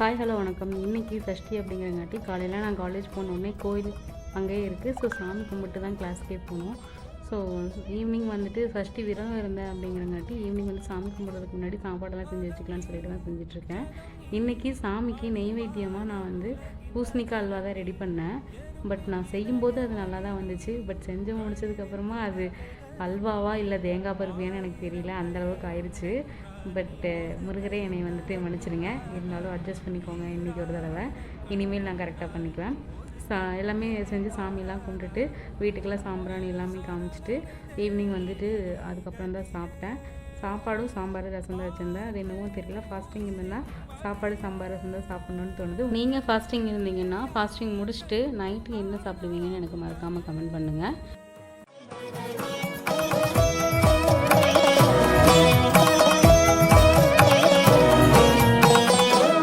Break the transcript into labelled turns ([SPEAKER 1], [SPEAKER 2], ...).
[SPEAKER 1] Hi hello வணக்கம். இன்னைக்கு சஷ்டி அப்படிங்கிறங்காட்டி காலையில் நான் காலேஜ் போனோடனே கோயில் அங்கேயே இருக்குது ஸோ சாமி கும்பிட்டு தான் கிளாஸ்க்கே போனோம். ஸோ ஈவினிங் வந்துட்டு சஷ்டி விரதம் இருந்தேன் அப்படிங்கிறங்காட்டி ஈவினிங் வந்து சாமி கும்பிட்றதுக்கு முன்னாடி சாப்பாடெல்லாம் செஞ்சு வச்சுக்கலாம்னு சொல்லிட்டு தான் செஞ்சிட்ருக்கேன். இன்றைக்கி சாமிக்கு நெய்வேத்தியமாக நான் வந்து பூசணிக்காய் அல்வா தான் ரெடி பண்ணேன். பட் நான் செய்யும்போது அது நல்லா தான் வந்துச்சு. பட் செஞ்சு முடிச்சதுக்கப்புறமா அது அல்வாவா இல்லை தேங்காய் பருப்பியான்னு எனக்கு தெரியல. அந்தளவுக்கு ஆயிடுச்சு பட்டு uh, முருகரே என்னை வந்துட்டு மன்னிச்சிடுங்க. இருந்தாலும் அட்ஜஸ்ட் பண்ணிக்கோங்க இன்றைக்கி ஒரு தடவை. இனிமேல் நான் கரெக்டாக பண்ணிக்குவேன். சா எல்லாமே செஞ்சு சாமியெல்லாம் கும்பிட்டுட்டு வீட்டுக்கெல்லாம் சாம்பிராணி எல்லாமே காமிச்சிட்டு ஈவினிங் வந்துட்டு அதுக்கப்புறம் தான் சாப்பிட்டேன். சாப்பாடும் சாம்பார் ரசம் தான் வச்சுருந்தேன். அது என்னவோ தெரியல. ஃபாஸ்டிங் இருந்தேன்னா சாப்பாடு சாம்பார் ரசம் தான் சாப்பிட்ணுன்னு தோணுது. நீங்கள் ஃபாஸ்டிங் இருந்தீங்கன்னா ஃபாஸ்டிங் முடிச்சுட்டு நைட்டு என்ன சாப்பிடுவீங்கன்னு எனக்கு மறக்காமல் கமெண்ட் பண்ணுங்கள்